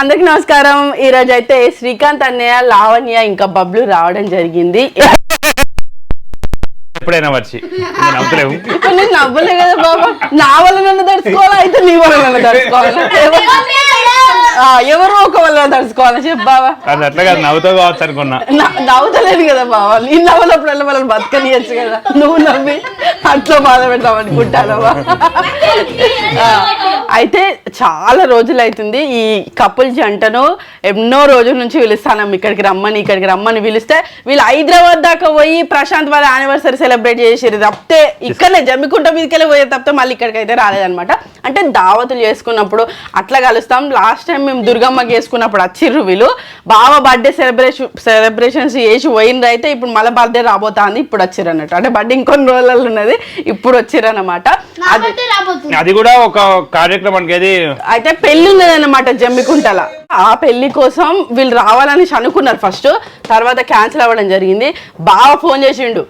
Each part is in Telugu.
అందరికి నమస్కారం. ఈ రోజు అయితే శ్రీకాంత్ అన్నయ్య లావణ్య ఇంకా బబ్లు రావడం జరిగింది. ఎప్పుడైనా వచ్చి నేను నవ్వుతలేవు. ఇప్పుడు నేను నవ్వలే కదా బాబా. నా వల్ల నన్ను తడుచుకోవాలా? అయితే నీ వల్ల నన్ను తడుచుకోవాలా? ఎవరు- ఒక వల్ల తడుచుకోవాలా? చెప్పు బాబా. అది అట్లా కాదు నవ్వుతో కావచ్చు అనుకున్నా. నవ్వుతలేదు కదా బాబా. నీ నవ్వులప్పుడల్లా వాళ్ళని బతకనియచ్చు కదా. నువ్వు నవ్వి అట్లా బాధ పెడతాం అనుకుంటానవా అయితే చాలా రోజులు అవుతుంది ఈ కపుల్ జంటను ఎన్నో రోజుల నుంచి పిలుస్తాను ఇక్కడికి రమ్మని ఇక్కడికి రమ్మని పిలిస్తే వీళ్ళు హైదరాబాద్ దాకా పోయి ప్రశాంత్ వాళ్ళ యానివర్సరీ సెలబ్రేట్ చేసేది తప్పితే ఇక్కడనే జమ్మికుంట మీదకెళ్ళి పోయే తప్పితే మళ్ళీ ఇక్కడికి అయితే రాలేదన్నమాట. అంటే దావతులు చేసుకున్నప్పుడు అట్లా కలుస్తాం. లాస్ట్ టైం మేము దుర్గమ్మకి చేసుకున్నప్పుడు వచ్చిర్రు వీళ్ళు. బావ బర్త్డే సెలబ్రేషన్ సెలబ్రేషన్స్ చేసి పోయినరు అయితే ఇప్పుడు మళ్ళీ బర్త్డే రాబోతాంది. ఇప్పుడు వచ్చిర్రు అన్నట్టు. అంటే బర్త్డే ఇంకొన్ని రోజులలో ఉన్నది. ఇప్పుడు వచ్చిర్రు అనమాట అది కూడా ఒక కార్యక్రమానికి అది అయితే పెళ్ళి ఉన్నదన్నమాట జమ్మికుంటల ఆ పెళ్ళి కోసం వీళ్ళు రావాలని అనుకున్నారు ఫస్ట్ తర్వాత క్యాన్సిల్ అవ్వడం జరిగింది. బాగా ఫోన్ చేసిండు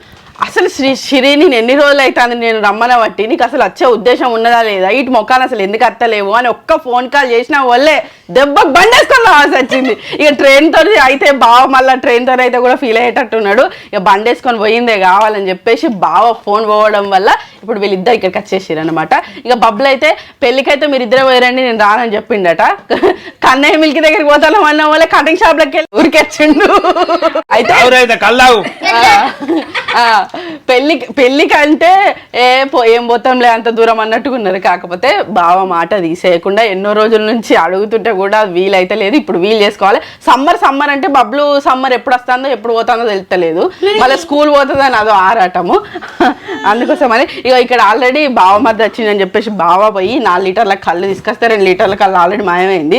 అసలు శ్రీ శ్రీ నేను ఎన్ని రోజులు అవుతుంది నేను రమ్మన బట్టి నీకు అసలు వచ్చే ఉద్దేశం ఉన్నదా లేదా? ఇటు మొక్కలు అసలు ఎందుకు అత్తలేవు? అని ఒక్క ఫోన్ కాల్ చేసిన వాళ్ళే దెబ్బకు బండేసుకొని రావాల్సి వచ్చింది. ఇక ట్రైన్తో అయితే బావ మళ్ళీ ట్రైన్తో అయితే కూడా ఫీల్ అయ్యేటట్టున్నాడు. ఇక బండేసుకొని పోయిందే కావాలని చెప్పేసి బావ ఫోన్ పోవడం వల్ల ఇప్పుడు వీళ్ళిద్దరు ఇక్కడికి వచ్చేసారు అనమాట ఇక బబ్బులు అయితే పెళ్ళికైతే మీరు ఇద్దరే పోయారండి నేను రానని చెప్పిండట. కన్నయ్య మిల్కి దగ్గరికి పోతాను అన్న వాళ్ళే కటింగ్ షాప్ లకి వెళ్ళి ఊరికొచ్చిండు అయితే పెళ్ళి పెళ్ళికి అంటే ఏ పో ఏం పోతాంలే అంత దూరం అన్నట్టుగా ఉన్నారు కాకపోతే బావ మాట తీసేయకుండా ఎన్నో రోజుల నుంచి అడుగుతుంటే కూడా అది వీలైతే లేదు. ఇప్పుడు వీలు చేసుకోవాలి. సమ్మర్ సమ్మర్ అంటే బబ్లు సమ్మర్ ఎప్పుడు వస్తుందో ఎప్పుడు పోతుందో తెలుస్తలేదు మళ్ళీ స్కూల్ పోతుందని అదో ఆరాటము. అందుకోసమని ఇక ఇక్కడ ఆల్రెడీ బావ మధ్య వచ్చిందని చెప్పేసి బావ పోయి నాలుగు లీటర్ల కళ్ళు తీసుకొస్తే రెండు లీటర్ల కళ్ళు ఆల్రెడీ మాయమైంది.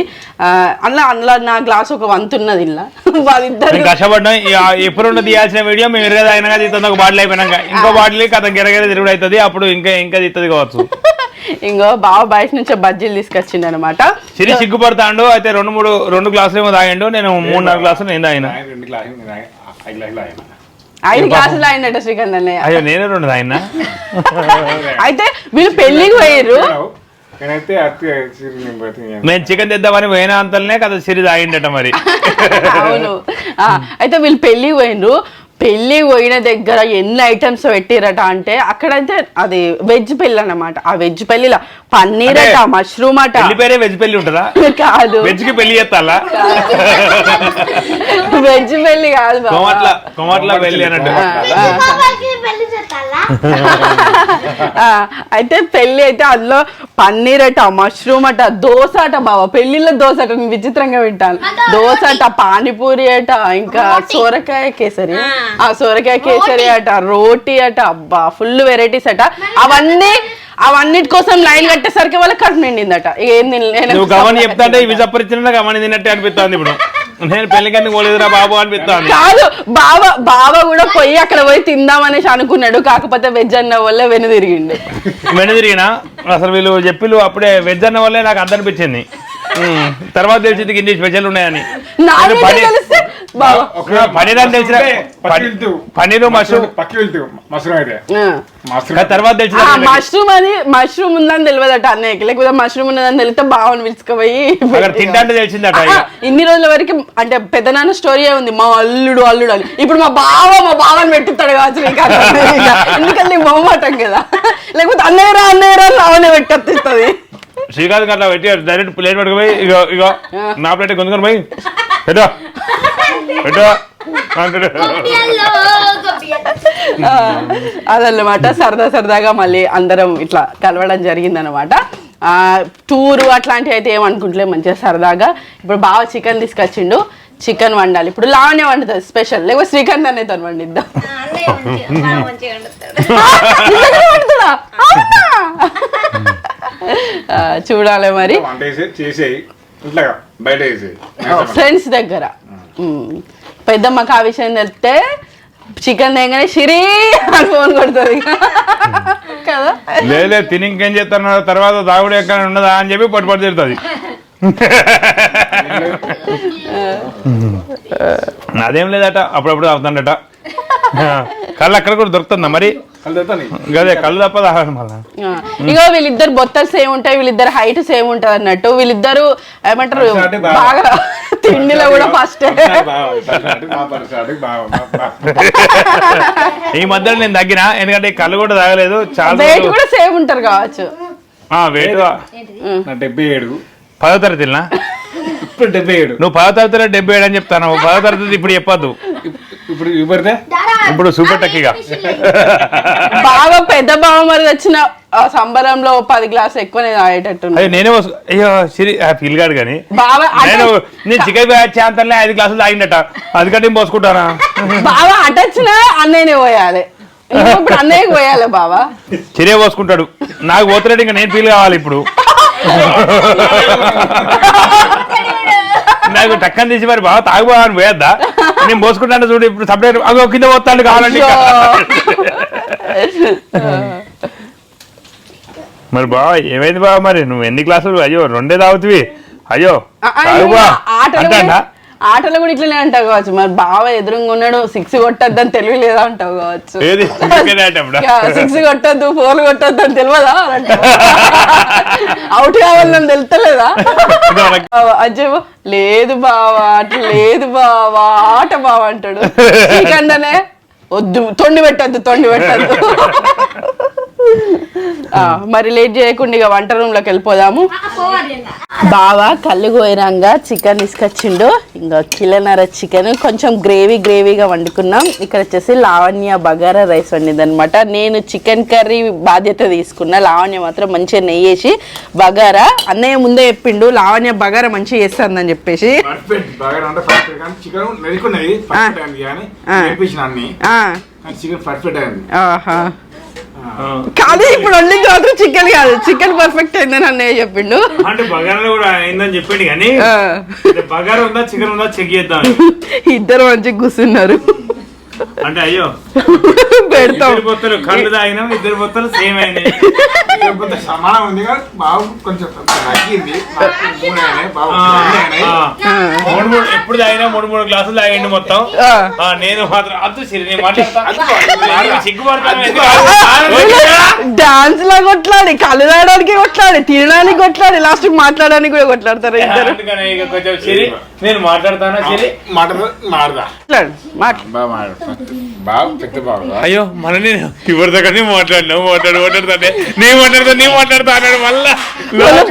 అందులో అందులో నా గ్లాస్ ఒక వంతు ఉన్నది ఇలా వాళ్ళిద్దరు కష్టపడ్డాం ఇక ఎప్పుడు తీయాల్సిన వీడియో మేము ఇరవై అయినా తీస్తుంది ఒక బాటిల్ అయిపోయినాక. ఇంకో బాటిల్ కథ గిరగిర తిరుగుడు అవుతుంది. అప్పుడు ఇంకా ఇంకా తీస్తుంది కావచ్చు. ఇంకో బావ బయట నుంచి బజ్జీలు తీసుకొచ్చిండు అనమాట సిరి సిగ్గుపడతాండు. అయితే రెండు మూడు రెండు గ్లాసులు ఏమో తాగిండు. నేను మూడు నాలుగు గ్లాసులు నేను తాగిన. ఐదు గ్లాసులు అయినట్టు శ్రీకాంత్ అన్నయ్య. అయ్యో నేనే రెండు తాగినా అయితే వీళ్ళు పెళ్ళికి నేనైతే బతికి మేము చికెన్ తెద్దామని పోయిన అంతలనే కదా సిరి తాగిండట మరి. అవును. అయితే వీళ్ళు పెళ్ళికి పోయినరు పెళ్ళి పోయిన దగ్గర ఎన్ని ఐటమ్స్ పెట్టిరట అంటే అక్కడైతే అది వెజ్ పెళ్ళి అన్నమాట. ఆ వెజ్ పెళ్ళిలో పన్నీర్ అట మష్రూమ్ అట. పేరే వెజ్ పెళ్ళి ఉంటుందా? కాదు. వెజ్కి పెళ్ళి చేస్తాలా? వెజ్ పెళ్ళి కాదు బావ. కొమట్ల కొమట్ల పెళ్ళి అన్నట్టు. అయితే పెళ్ళి అయితే అందులో పన్నీర్ అట మష్రూమ్ అట దోశ అట బావ. పెళ్ళిలో దోశ అట నేను విచిత్రంగా వింటాను. దోశ అట పానీపూరి అట ఇంకా సోరకాయ కేసరి. ఆ. సోరకాయ కేసరి అట రోటీ అట అబ్బా ఫుల్ వెరైటీస్ అట. అవన్నీ అవన్నిటి కోసం లైన్ కట్టేసరికి వాళ్ళకి కట్టు నిండిందట. ఏం చెప్తా చప్పరిచిన గమని తిన్నట్టే అనిపిస్తుంది ఇప్పుడు. నేను పెళ్ళికని పోలేదురా బాబు అనిపిస్తుంది. కాదు బావ బావ కూడా పోయి అక్కడ పోయి తిందామనేసి అనుకున్నాడు. కాకపోతే వెజ్ అన్న వల్ల వెను తిరిగిండు. వెను తిరిగినా? అసలు వీళ్ళు చెప్పిలు అప్పుడే వెజ్ అన్న వల్లే నాకు అర్థం అనిపించింది. ఉమ్, తర్వాత తెలిసింది ఇన్ని స్పెషల్ ఉన్నాయని. పన్నీర్ అని తెలిసిన పన్నీరు మష్రూమ్ తర్వాత తెలిసిన మష్రూమ్ అని మష్రూమ్ ఉందని తెలియదట అన్నయ్యకి. లేకపోతే మష్రూమ్ ఉన్నదని తెలిస్తే బావని పిలుచుకుపోయి అక్కడ తింటా అంటే తెలిసిందట ఇన్ని రోజుల వరకు అంటే పెద్దనాన్న స్టోరీ ఉంది. మా అల్లుడు అల్లుడు అని ఇప్పుడు మా బావ మా బావని పెట్టిస్తాడు కావచ్చు. ఎందుకంటే నీకు మొహమాటం కదా. లేకపోతే అన్నయ్యరా అన్నయ్యరా అని లావనే పెట్టేస్తుంది. శ్రీకాంత్ అట్లా పెట్టి డైరెక్ట్ ప్లేట్ పట్టుకుపోయి ఇగో ఇగో నా ప్లేట్ కొందుకొని పోయి పెట్టో. పెట్టో. అదన్నమాట. సరదా సరదాగా మళ్ళీ అందరం ఇట్లా కలవడం జరిగిందనమాట టూరు అట్లాంటివి అయితే ఏమనుకుంటలే మంచిగా సరదాగా. ఇప్పుడు బాగా చికెన్ తీసుకొచ్చిండు. చికెన్ వండాలి. ఇప్పుడు లావనే వండుతుంది స్పెషల్. లేకపోతే శ్రీకాంత్ అనే తను వండిద్దాం వండుతాడు. చూడాలి మరి. ఫ్రెండ్స్ దగ్గర. పెద్దమ్మకి ఆ విషయం తెలిస్తే చికెన్ తెగానే షిరీ అని ఫోన్ కొడుతుంది. కదా? లేదు తిని ఇంకేం చేస్తాను తర్వాత దాగుడు ఎక్కడ ఉండదా అని చెప్పి పట్టు పట్టు తిడుతుంది అదేం లేదట అప్పుడప్పుడు అవుతుందట కళ్ళు అక్కడ కూడా దొరుకుతుందా మరి? గదే కళ్ళు తప్ప మళ్ళా. ఇగో వీళ్ళిద్దరు బొత్తలు సేమ్ ఉంటాయి వీళ్ళిద్దరు హైట్ సేమ్ ఉంటది అన్నట్టు. వీళ్ళిద్దరు ఏమంటారు బాగా. తిండిలో కూడా ఫస్ట్. ఈ మధ్యలో నేను తగ్గిన ఎందుకంటే కళ్ళు కూడా తాగలేదు చాలా వెయిట్ కూడా సేమ్ ఉంటారు కావచ్చు. ఆ, వెయిట్ డెబ్బై ఏడు. పదో తరగతినా ఇప్పుడు డెబ్బై ఏడు. నువ్వు పదో తరగతిలో డెబ్బై ఏడు అని చెప్తాను పదో తరగతి ఇప్పుడు చెప్పొద్దు. ఇప్పుడు ఇప్పుడు సూపర్ టక్కీగా. బాగా పెద్ద బావ మరి వచ్చిన ఆ సంబరంలో పది గ్లాసులు ఎక్కువనే తాగేటట్టు నేనే పోసు అయ్యో సిరి ఫీల్ గాడు కానీ బాగా నేను నేను చికెన్ చేంతలే ఐదు గ్లాసులు తాగిండట. అందుకంటే నేను పోసుకుంటానా? బాగా అటొచ్చినా అన్నయ్యనే పోయాలి. ఇంకా ఇప్పుడు అన్నయ్యకి పోయాలి బావా. చిరే పోసుకుంటాడు. నాకు పోతున్నాడు ఇంకా నేను ఫీల్ కావాలి ఇప్పుడు. నాకు టక్కని తీసి మరి బాగా తాగుబోని పోయొద్దా? నేను పోసుకుంటాను చూడు ఇప్పుడు సపరేట్ అగో కింద పోతాడు కావాలండి. మరి బావ ఏమైంది బావ మరి? నువ్వు ఎన్ని క్లాసులు? అయ్యో రెండే తాగుతువి. అయ్యో బా. అంటాడా కూడా- ఆటలు కూడా ఇట్లనే అంటావు కావచ్చు. మరి బావ ఎదురుగా ఉన్నాడు సిక్స్ కొట్టద్దని తెలివి లేదా అంటావు కావచ్చు? ఏది? సిక్స్ కొట్టద్దు ఫోర్ కొట్టద్దు అని తెలియదా అవుట్ కావాలని మనకి- అజ్జయ్ లేదు బావా అట్లా లేదు బావా ఆట బావా అంటాడు. నీకంటనే వద్దు తొండి పెట్టద్దు తొండి పెట్టద్దు. మరి లేట్ చేయకుండా ఇక వంట రూమ్లోకి వెళ్ళిపోదాము. బావా కళ్ళు గోయరంగా చికెన్ తీసుకొచ్చిండు. ఇంకా కిలోన్నర చికెన్. కొంచెం గ్రేవీ గ్రేవీగా వండుకున్నాం. ఇక్కడ వచ్చేసి లావణ్య బగారా రైస్ వండింది అనమాట నేను చికెన్ కర్రీ బాధ్యత తీసుకున్నా. లావణ్య మాత్రం మంచిగా నెయ్యి వేసి బగారా. అన్నయ్య ముందే చెప్పిండు లావణ్య బగారా మంచిగా చేస్తుందని చెప్పేసి. చికెన్ పర్ఫెక్ట్ కానీ ఇప్పుడు వండింది మాత్రం చికెన్ కాదు. చికెన్ పర్ఫెక్ట్ అయిందని అన్నయ్య చెప్పిండు. అంటే బగారా కూడా అయిందని చెప్పిండు కానీ బగారా ఉందా చికెన్ ఉందా చెక్ చేద్దాం. ఇద్దరు మంచిగా కూర్చున్నారు. అంటే అయ్యో. పెడతాం. ఇద్దరు బొత్తలు కళ్ళు తాగినాం ఇద్దరు బొత్తలు సేమ్ అయినాయి. సమానం ఉంది బాబు కొంచెం మూడు. మూడు ఎప్పుడు తాగినా మూడు మూడు గ్లాసులు తాగండి మొత్తం. నేను మాత్రం అద్దు సిరి సిగ్గుపడతాను? డాన్స్ లా కొట్లాడి కళ్ళు తాగడానికి కొట్లాడి తినడానికి కొట్లాడి లాస్ట్ మాట్లాడడానికి కూడా కొట్లాడతారు ఇద్దరు. కొంచెం సిరి. నేను మాట్లాడతానా మాట్లాడు, మాట్లాడు. మాట్లాడు. బాబు పెద్ద బాబు అయ్యో మన నేను ఎవరి దగ్గర మాట్లాడినా? మాట్లాడు మాట్లాడుతానే. నేను మాట్లాడతా నేను మాట్లాడతా అన్నాడు మళ్ళా.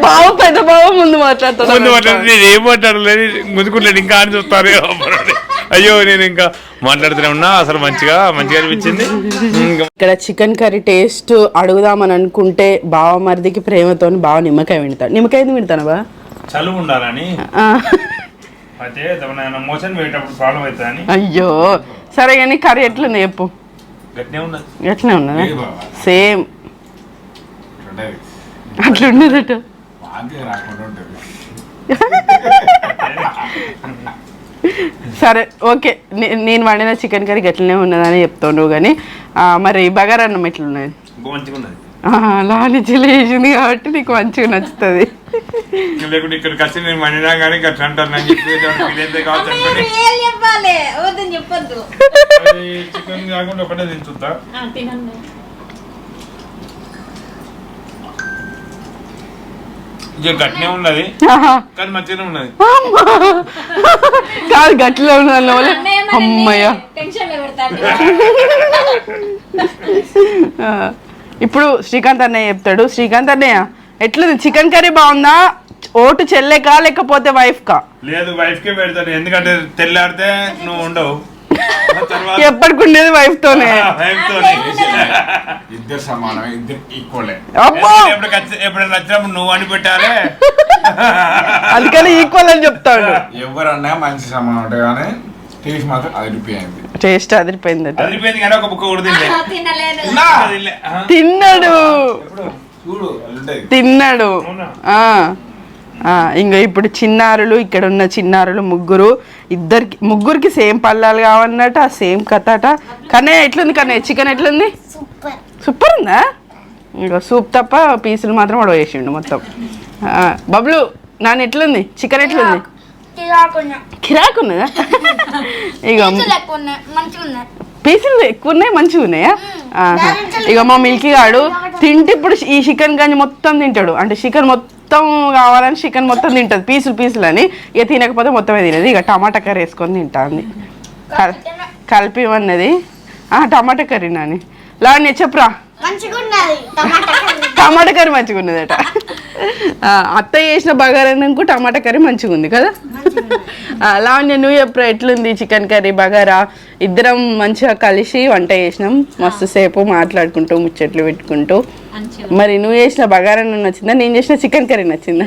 బావ పెద్ద బావ ముందు మాట్లాడతాడు ముందు మాట్లాడుతూ నేను ఏం మాట్లాడలేదు గుంజుకుంటాడు ఇంకా అని చూస్తారు అయ్యో నేను ఇంకా మాట్లాడుతూనే ఉన్నా అసలు మంచిగా మంచిగా అనిపించింది. ఇంకా ఇక్కడ చికెన్ కర్రీ టేస్ట్ అడుగుదామని అనుకుంటే బావ మరిదికి ప్రేమతో బావ నిమ్మకాయ వింటాడు నిమ్మకాయ ఎందుకు వింటాను బా చలువు ఉండాలని. అయితే మోషన్ పోయేటప్పుడు ప్రాబ్లం అవుతుందని. అయ్యో సరే కానీ కర్రీ ఎట్లుంది చెప్పు. గట్టినే ఉన్నది. ఎట్లనే ఉన్నదా? సేమ్. వాంతి రాకుండా ఉంటుంది. సరే ఓకే. నే- నేను వండిన చికెన్ కర్రీ గట్లనే ఉన్నదని చెప్తాను కానీ మరి బగారన్నం ఎట్లున్నది? మంచిగా ఉన్నది చిల్లి వేసింది కాబట్టి నీకు మంచిగా నచ్చుతుంది. లేకుంటే ఇక్కడికి వచ్చి నేను మండినా కానీ గట్లా అంటారు నాకు కావచ్చు చెప్పొద్దు. చికెన్ కాకుండా ఒకటే తింటుందా? ఆ, తినండి. ఇక గట్టినే ఉన్నది. కానీ మంచిగానే ఉన్నది. కాదు గట్టిలో ఉన్న వల్ల అన్నయ్య మరి అమ్మయ్య. టెన్షన్ ఇప్పుడు శ్రీకాంత్ అన్నయ్య చెప్తాడు. శ్రీకాంత్ అన్నయ్య ఎట్లుంది? చికెన్ కర్రీ బాగుందా? ఓటు చెల్లెకా లేకపోతే వైఫ్ కా లేదు వైఫ్ కే పెడతాను. ఎందుకంటే తెల్లాడితే నువ్వు ఉండవు. ఎప్పటికుండేది వైఫ్ తోనే. ఇద్దరు సమానం ఇద్దరు ఈక్వలే ఎప్పుడైనా వచ్చినప్పుడు నువ్వు అని పెట్టాలి. అందుకని ఈక్వల్ అని చెప్తాడు. ఎవరన్నా మంచి సమానం ఉంటాయి కానీ టేస్ట్ మాత్రం అదిరిపోయింది. టేస్ట్ అదిరిపోయింది కానీ ఒక బుక్క కూడా తినలేదు? తిన్నాడు. తిన్నాడు. అవునా? ఆ. ఆ, ఇంకా ఇప్పుడు చిన్నారులు ఇక్కడ ఉన్న చిన్నారులు ముగ్గురు ఇద్దరికి ముగ్గురికి సేమ్ పల్లాలు కావన్నట ఆ సేమ్ కథ అట కానీ ఎట్లుంది కానీ చికెన్ ఎట్లుంది? సూపర్. సూపర్ ఉందా ఇంకా సూప్ తప్ప పీసులు మాత్రం వాడు వేసిండు మొత్తం బబ్లు నాన్న ఎట్లుంది? చికెన్ ఎట్లుంది? తిరాకున్నా కిరాకు ఉన్నదా ఇక లెక్క ఉన్నాయి మంచిగా ఉన్నాయి పీసులు ఎక్కువ ఉన్నాయి మంచిగా ఉన్నాయా. ఇక మా మిల్కీ గాడు తింటే ఇప్పుడు ఈ చికెన్ గంజి మొత్తం తింటాడు. అంటే చికెన్ మొత్తం కావాలని చికెన్ మొత్తం తింటది. పీసులు పీసులు అని ఇక తినకపోతే మొత్తమే తినది. ఇక టమాటా కర్రీ వేసుకొని తింటాంది. కల్- కలిపి అన్నది ఆ, టమాటా కర్రీ నాని. లావణ్య చెప్పురా? టమాటా కర్రీ. టమాటా కర్రీ మంచిగా ఉన్నదట అత్త చేసిన బగారాకు టమాటా కర్రీ మంచిగా ఉంది కదా లావణ్య నువ్వు ఎప్పుడు ఎట్లుంది చికెన్ కర్రీ బగారా? ఇద్దరం మంచిగా కలిసి వంట చేసినాం. మస్తు సేపు మాట్లాడుకుంటూ ముచ్చట్లు పెట్టుకుంటూ. మరి నువ్వు చేసిన బగారా నచ్చిందా? నేను చేసిన చికెన్ కర్రీ నచ్చిందా?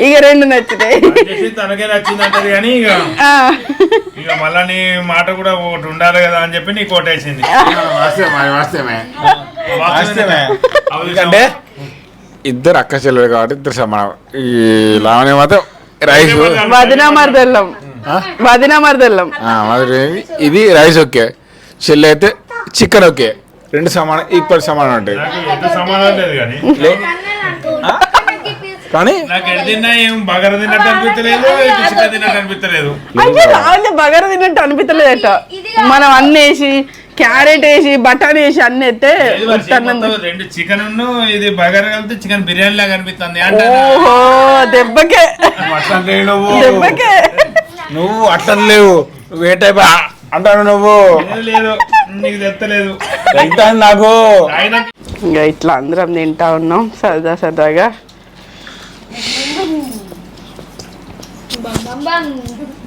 ఇక రెండు నచ్చినాయి. చేసి తనకే నచ్చింది అంటది కానీ ఇక మళ్ళా నీ మాట కూడా ఒకటి ఉండాలి కదా అని చెప్పి నీ కోటేసింది వాస్తవమే వాస్తవమే. వాస్తవమే. అవును ఎందుకంటే ఇద్దరు అక్క చెల్లెలు కాబట్టి ఇద్దరు సమానం. ఈ లావణ్య మాత్రం రైస్. వదిన మరదల్లం వదిన మరదల్లం ఆ, మరి ఇది రైస్ ఓకే చెల్లి అయితే చికెన్ ఓకే రెండు సమానం ఈక్వల్ సమానం ఉంటాయి నాకు ఎంత సమాధానం లేదు కానీ బగర తిన్నట్టు అనిపించలేదు రావులే బగారా తిన్నట్టు అనిపించలేదట మనం అన్ని వేసి క్యారెట్ వేసి బఠానీ వేసి అన్ని మొత్తం రెండు చికెన్ ఇది బగర కలిపితే చికెన్ బిర్యానీ లాగా అనిపిస్తుంది అంటే ఓహో దెబ్బకే. దెబ్బకే. నువ్వు అట్లా లేవు. టైప్ అంటాను నువ్వు? లేదు, లేదు. నీకు తెత్తలేదు ఎంత నాకు? ఇట్లా అందరం తింటా ఉన్నాం సరదా సరదాగా. Bang, bang, bang.